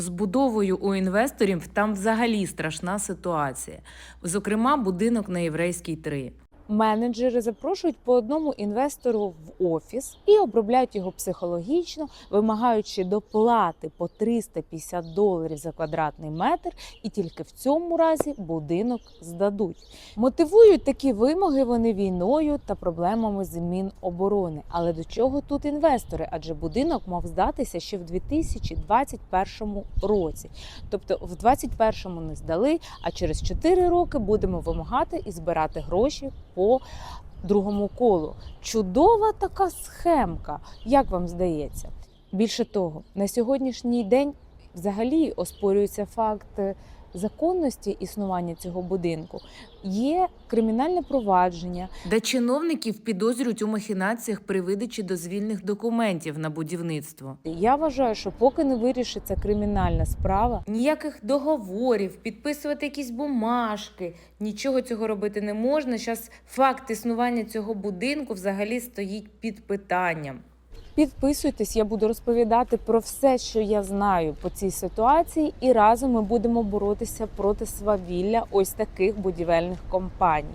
З будовою у інвесторів там взагалі страшна ситуація. Зокрема, будинок на єврейській 3. Менеджери запрошують по одному інвестору в офіс і обробляють його психологічно, вимагаючи доплати по 350 доларів за квадратний метр, і тільки в цьому разі будинок здадуть. Мотивують такі вимоги вони війною та проблемами з Міноборони. Але до чого тут інвестори? Адже будинок мав здатися ще в 2021 році. Тобто в 2021 не здали, а через 4 роки будемо вимагати і збирати гроші по другому колу. Чудова така схемка, як вам здається? Більше того, на сьогоднішній день взагалі оспорюється факт е, законності існування цього будинку. Є кримінальне провадження, де чиновників підозрюють у махінаціях при видачі дозвільних документів на будівництво. Я вважаю, що поки не вирішиться кримінальна справа, Ніяких договорів, підписувати якісь бумажки, нічого цього робити не можна. Зараз факт існування цього будинку взагалі стоїть під питанням. Підписуйтесь, я буду розповідати про все, що я знаю по цій ситуації, і разом ми будемо боротися проти свавілля ось таких будівельних компаній.